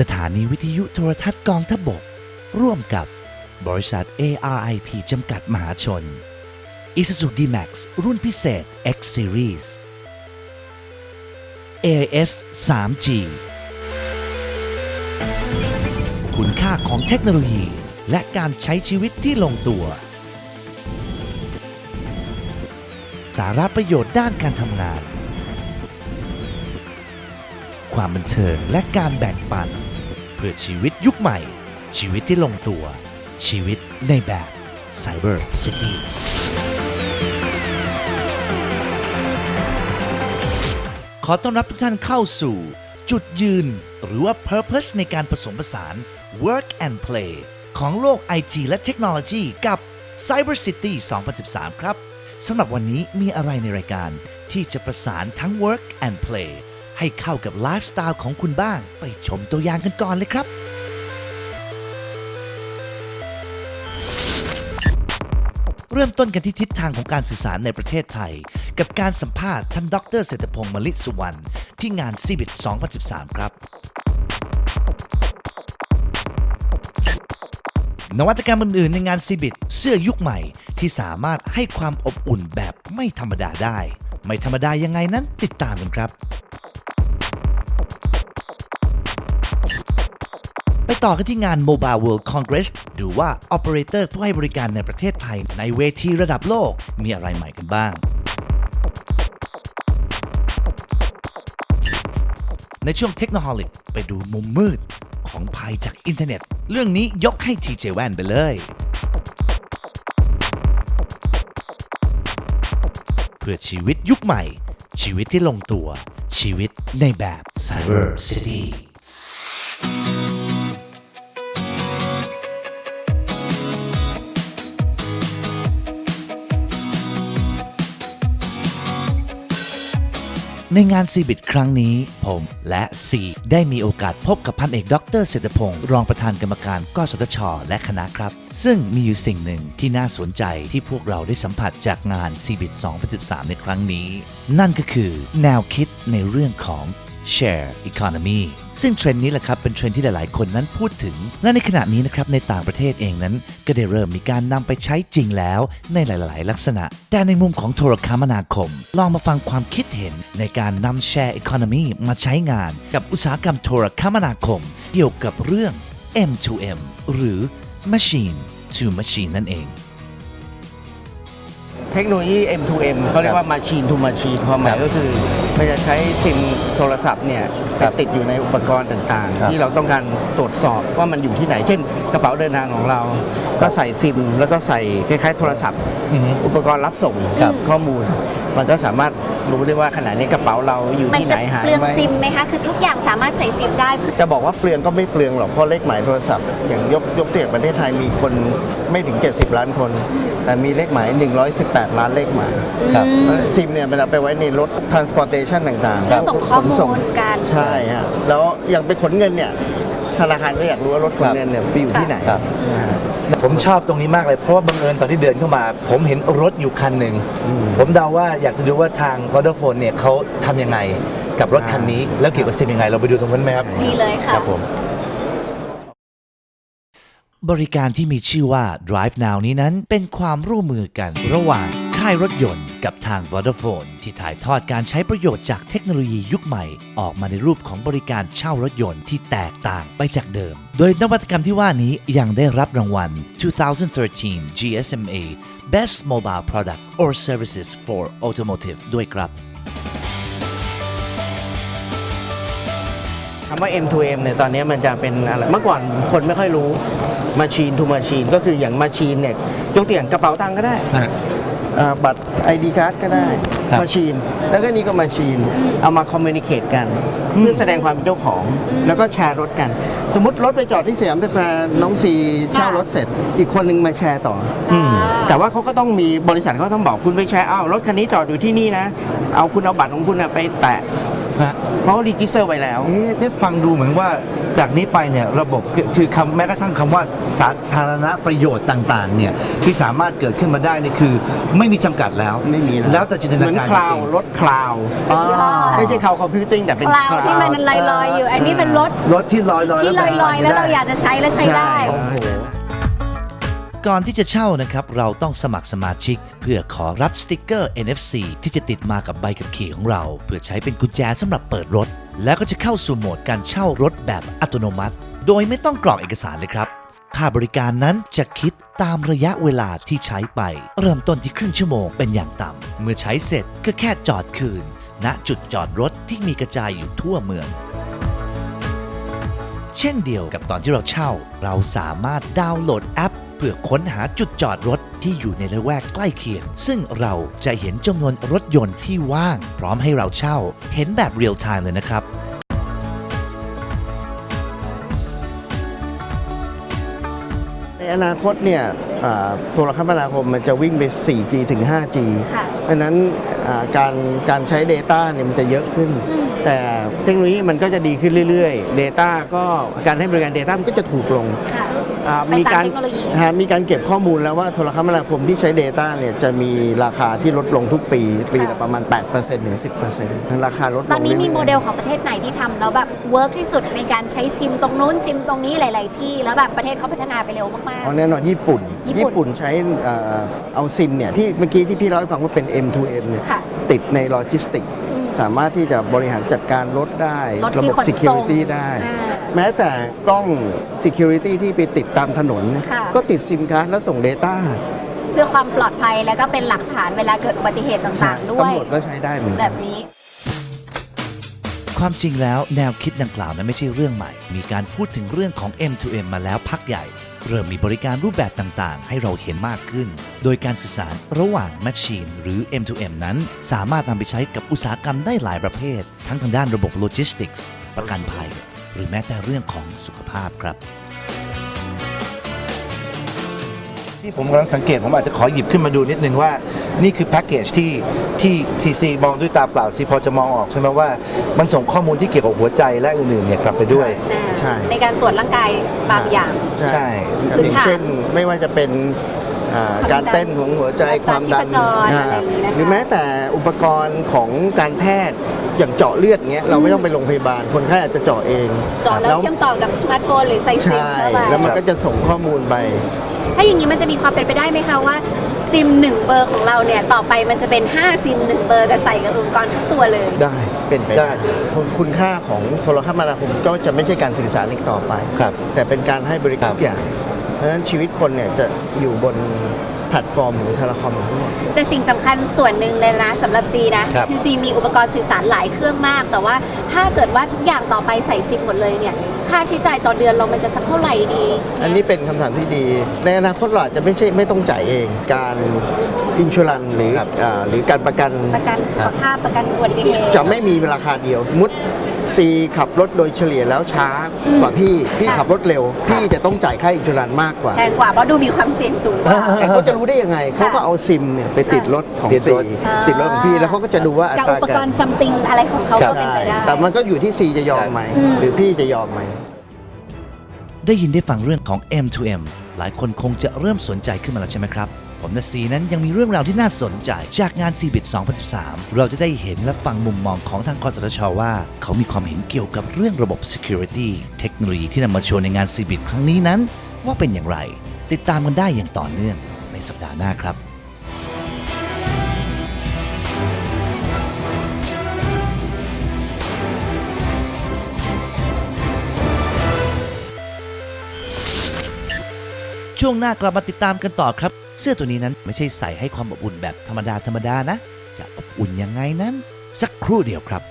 สถานีวิทยุโทรทัศน์กองทพบก ร่วมกับบริษัท ARIP จำกัดมหาชน Isuzu D-Max รุ่นพิเศษ X Series AIS 3G คุณค่าของเทคโนโลยี และการใช้ชีวิตที่ลงตัว สาระประโยชน์ด้านการทำงาน ความบันเทิงและการแบ่งปัน เพื่อชีวิตยุคใหม่ ชีวิตที่ลงตัว ชีวิตในแบบ Cyber City ขอต้อนรับทุกท่านเข้าสู่ จุดยืน หรือว่า Purpose ในการผสมผสาน Work and Play ของโลก IT และเทคโนโลยีกับ Cyber City 2013 ครับสำหรับวันนี้มีอะไรในรายการที่จะประสานทั้ง Work and Play ให้เข้ากับไลฟ์สไตล์ของคุณบ้าง ไปชมตัวอย่างกันก่อนเลยครับ เริ่มต้นกันที่ทิศทางของการสื่อสารในประเทศไทย กับการสัมภาษณ์ท่านดรเศรษฐพงศ์มลิสุวรรณที่งาน c b i t 2013 ครับนวัตกรรมอื่นๆในงาน c b i t เสื้อยุคใหม่ที่สามารถให้ความอบอุ่นแบบไม่ธรรมดาได้ ไม่ธรรมดายังไงนั้นติดตามกันครับ ไปต่อกันที่งาน Mobile World Congress ดูว่า Operator ผู้ให้บริการในประเทศไทยในเวทีระดับโลกมีอะไรใหม่กันบ้างในช่วง Technoholic ไปดูมุมมืดของภัยจากอินเทอร์เน็ต เรื่องนี้ยกให้ TJ w a n ไปเลย เพื่อชีวิตยุคใหม่ ชีวิตที่ลงตัว ชีวิตในแบบ Cyber City ในงานซีบิดครั้งนี้ ผมและซีได้มีโอกาสพบกับพันเอกดรเศรษฐพงศ์รองประธานกรรมการกสทช และคณะครับ ซึ่งมีอยู่สิ่งหนึ่งที่น่าสนใจที่พวกเราได้สัมผัสจากงานซีบิต2013 ในครั้งนี้ นั่นก็คือแนวคิดในเรื่องของ Share Economy ซึ่งเทรนด์นี้แหละครับเป็นเทรนด์ที่หลาย ๆ คนนั้นพูดถึง และในขณะนี้นะครับในต่างประเทศเองนั้น ก็ได้เริ่มมีการนำไปใช้จริงแล้วในหลาย ๆ ลักษณะ แต่ในมุมของโทรคมนาคม ลองมาฟังความคิดเห็นในการนำ Share Economy มาใช้งาน กับอุตสาหกรรมโทรคมนาคม เกี่ยวกับเรื่อง M2M หรือ Machine to Machine นั่นเอง เทคโนโลยี M2M เขาเรียกว่า Machine to Machine ความหมายก็คือมันจะใช้ซิมโทรศัพท์เนี่ยไปติดอยู่ในอุปกรณ์ต่างครับๆ ที่เราต้องการตรวจสอบว่ามันอยู่ที่ไหน เช่น กระเป๋าเดินทางของเรา ก็ใส่ซิม แล้วก็ใส่คล้ายๆ โทรศัพท์อุปกรณ์รับส่งครับ ข้อมูล มันก็สามารถรู้ได้ว่าขณะนี้กระเป๋าเราอยู่มันที่ไหจะนหายเปลืองไหมซิมไหมคะ คือทุกอย่างสามารถใส่ซิมได้จะบอกว่าเปลืองก็ไม่เปลืองหรอกเพราะเลขหมายโทรศัพท์ อย่างยกยกตัวอย่างประเทศไทยมีคนไม่ถึง 70 ล้านคน แต่มีเลขหมาย 118 ล้านเลขหมายครับ ซิมเนี่ยมันเอาไปไว้ในรถ transportation ต่างๆแล้วส่งข้อมูลขนส่งกันใช่ฮะแล้วอย่างไปขนเงินเนี่ยธนาคารก็อยากรู้ว่ารถขนเงินเนี่ยไปอยู่ที่ไหนครับอ่า ผมชอบตรงนี้มากเลย เพราะว่าบังเอิญตอนที่เดินเข้ามา ผมเห็นรถอยู่คันหนึ่ง ผมเดาว่าอยากจะดูว่าทาง Vodafone เนี่ยเขาทำยังไงกับรถคันนี้ แล้วเกี่ยวกับซิมยังไง เราไปดูตรงนั้นไหมครับดีเลยค่ะ ครับผม บริการที่มีชื่อว่า Drive Now นี้นั้นเป็นความร่วมมือกันระหว่าง ค่ายรถยนต์กับทาง Vodafone ที่ถ่ายทอดการใช้ประโยชน์จากเทคโนโลยียุคใหม่ ออกมาในรูปของบริการเช่ารถยนต์ที่แตกต่างไปจากเดิม โดยนวัตกรรมที่ว่านี้ยังได้รับรางวัล 2013 GSMA Best Mobile Product or Services for Automotive ด้วยครับคำว่า M2M เนี่ยตอนนี้มันจะเป็นอะไร เมื่อก่อนคนไม่ค่อยรู้ Machine to Machine ก็คืออย่าง Machine เนี่ย ยกตัวอย่างกระเป๋าตังค์ก็ได้อ่าบัตร ID card ก็ได้ครับ มาชีน แล้วก็นี่ก็มาชีน เอามาคอมมิวนิเคตกัน เพื่อแสดงความเป็นเจ้าของ แล้วก็แชร์รถกัน สมมติรถไปจอดที่สยามสแควร์น้องซีเช่ารถเสร็จ อีกคนนึงมาแชร์ต่ออแต่ว่าเขาก็ต้องมีบริษัทเขาต้องบอกคุณไปแชร์อ้าวรถคันนี้จอดอยู่ที่นี่นะ เอาคุณเอาบัตรของคุณน่ะไปแตะฮะเพราะรีจิสเตอร์ไว้แล้ว เอ๊ะได้ฟังดูเหมือนว่า จากนี้ไปเนี่ยระบบคือคือคำแม้กระทั่งคำว่าสาธารณประโยชน์ต่างๆเนี่ยที่สามารถเกิดขึ้นมาได้นี่คือ ไม่มีจำกัดแล้วไม่มีแล้วแต่จินตเหนามือนการคลาวจริงรถคลาวสุดยอด ไม่ใช่คลาวคอมพิวติ้งแต่เป็นคลาวที่มันลอยๆอยู่ อันนี้เป็นรถรถที่ลอยๆที่ลอยๆ แล้วเราอยากจะใช้และใช้ได้ โอ้โห ก่อนที่จะเช่านะครับ เราต้องสมัครสมาชิก เพื่อขอรับสติกเกอร์ NFC ที่จะติดมากับใบขับขี่ของเรา เพื่อใช้เป็นกุญแจสำหรับเปิดรถ แล้วก็จะเข้าสู่โหมดการเช่ารถแบบอัตโนมัติ โดยไม่ต้องกรอกเอกสารเลยครับ ค่าบริการนั้นจะคิดตามระยะเวลาที่ใช้ไป เริ่มต้นที่ครึ่งชั่วโมงเป็นอย่างต่ำเมื่อใช้เสร็จก็แค่จอดคืน ณจุดจอดรถที่มีกระจายอยู่ทั่วเมือง เช่นเดียวกับตอนที่เราเช่า เราสามารถดาวน์โหลดแอป พื่อค้นหาจุดจอดรถที่อยู่ในละแวกใกล้เคียง ซึ่งเราจะเห็นจำนวนรถยนต์ที่ว่าง พร้อมให้เราเช่า เห็นแบบเรียลไทม์เลยนะครับในอนาคตเนี่ยอ่าโทรคมนาคมมันจะวิ่งไป 4G ถึง 5G ค่ะ เพราะฉะนั้นอ่าการการใช้ Data เนี่ยมันจะเยอะขึ้น แต่เทคโนโลยีมันก็จะดีขึ้นเรื่อยๆ Data ก็การให้บริการ Data มันก็จะถูกลง ค่ะ อ่าไปตามมีการเทคโนโลยี ฮะมีการเก็บข้อมูลแล้วว่าโทรคมนาคมที่ใช้ Data เนี่ยจะมีราคาที่ลดลงทุกปี ปีละประมาณ 8%ถึง 10%ราคาลดลงตอนนี้มีรื่ยๆโมเดลของประเทศไหนที่ทำแล้วแบบเวิร์กที่สุดในการใช้ซิมตรงนู้นซิมตรงนี้หลาย ๆ ที่แล้วแบบประเทศเขาพัฒนาไปเร็วมากอ๋อแน่นอนญี่ปุ่น ญี่ปุ่นใช้เอ่อเอาซิมเนี่ยที่เมื่อกี้ที่พี่เล่าให้ฟังว่าเป็น M2M เนี่ยค่ะ ติดในโลจิสติกอืม สามารถที่จะบริหารจัดการรถได้รถที่บบ ขนส่ง security ได้ อ่าแม้แต่กล้อง security ที่ไปติดตามถนน ค่ะ ก็ติดซิมการ์ดแล้วส่ง Data ๆเพื่อความปลอดภัยแล้วก็เป็นหลักฐานเวลาเกิดอุบัติเหตุต่างๆ ด้วยตำรวจก็ใช้ได้เหมือนแบกันบนี้ ความจริงแล้วแนวคิดดังกล่าวนั้นไม่ใช่เรื่องใหม่ มีการพูดถึงเรื่องของ M2M มาแล้วพักใหญ่ เริ่มมีบริการรูปแบบต่างๆ ให้เราเห็นมากขึ้น โดยการสื่อสารระหว่าง Machine หรือ M2M นั้น สามารถนำไปใช้กับอุตสาหกรรมได้หลายประเภท ทั้งทางด้านระบบโลจิสติกส์ ประกันภัย หรือแม้แต่เรื่องของสุขภาพครับ ที่ผมกำลังสังเกตผมอาจจะขอหยิบขึ้นมาดูนิดนึงว่า นี่คือแพ็กเกจที่ที่ทีซีมองด้วยตาเปล่าซีพอจะมองออกใช่ไหมว่ามันส่งข้อมูลที่เกี่ยวกับหัวใจและอื่นๆเนี่ยกลับไปด้วย ใช่ ในการตรวจร่างกายบางอย่าง ใช่พื้นอย่างฐานเช่นไม่ว่าจะเป็นอ่าความดันการเต้นของหัวใจอัคตราวามดันชีพจรอะไรอย่างนี้นะคะหรือแม้แต่อุปกรณ์ของการแพทย์ อย่างเจาะเลือดเงี้ยเราไม่ต้องไปโรงพยาบาล คนไข้อาจจะเจาะเองเจาะแล้วเชื่อมต่อกับสมาร์ทโฟนหรือใส่ซิมใช่เข้าไปแล้วมันก็จะส่งข้อมูลไป ถ้าอย่างนี้มันจะมีความเป็นไปได้ไหมคะว่าซิมหนึ่งเบอร์ของเราเนี่ยต่อไปมันจะเป็น 5 ซิมหนึ่งเบอร์แต่ใส่กับอุปกรณ์ทั้งตัวเลย ได้เป็นไปได้ได้คุณคุณค่าของโทรคมนาคมก็จะไม่ใช่การสื่อสารอีกต่อไป ครับ แต่เป็นการให้บริการครับทุกอย่าง เพราะฉะนั้นชีวิตคนเนี่ยจะอยู่บนแพลตฟอร์มของเทเลคอมทั้งหมด แต่สิ่งสำคัญส่วนหนึ่งเลยนะสำหรับซีนะครับ คือซีมีอุปกรณ์สื่อสารหลายเครื่องมาก แต่ว่าถ้าเกิดว่าทุกอย่างต่อไปใส่ซิมหมดเลยเนี่ย ค่าใช้จ่ายต่อเดือนเรามันจะสักเท่าไหร่ดีอันนี้เป็นคำถามที่ดี ในอนาคตเราอาจจะไม่ใช่ไม่ต้องจ่ายเอง การอินชูรันหรือครับอ่าหรือการประกันประกันสุขภาพประกันอุบัติเหตุจะไม่มีราคาเดียวสมมุติ ซีขับรถโดยเฉลี่ยแล้วช้ากว่าพี่ พี่ค่ะขับรถเร็ว พี่จะต้องจ่ายค่าอินชูรันมากกว่าแพงกว่าเพราะดูมีความเสี่ยงสูงกว่า แต่เขาจะรู้ได้ยังไงเขาก็เอาซิมเนี่ยไปติดรถของติดซีรถ ติดรถของพี่แล้วเขาก็จะดูว่าอักับตราอุปกการณ์ซัมติงอะไรของเขาครัก็บเป็นไปได้ แต่มันก็อยู่ที่ซีจะยอมไหมอืมหรือพี่จะยอมไหม ได้ยินได้ฟังเรื่องของ M2M หลายคนคงจะเริ่มสนใจขึ้นมาแล้วใช่ไหมครับ ผมและซีนั้นยังมีเรื่องราวที่น่าสนใจ จากงาน CBIT 2013 เราจะได้เห็นและฟังมุมมองของทางกสทชว่า เขามีความเห็นเกี่ยวกับเรื่องระบบ Security เทคโนโลยีที่นำมาโชว์ในงาน CBIT ครั้งนี้นั้น ว่าเป็นอย่างไร ติดตามกันได้อย่างต่อเนื่องในสัปดาห์หน้าครับช่วงหน้ากลับมาติดตามกันต่อครับ เสื้อตัวนี้นั้นไม่ใช่ใส่ให้ความอบอุ่นแบบธรรมดาธรรมดานะ จะอบอุ่นยังไงนั้น สักครู่เดียวครับ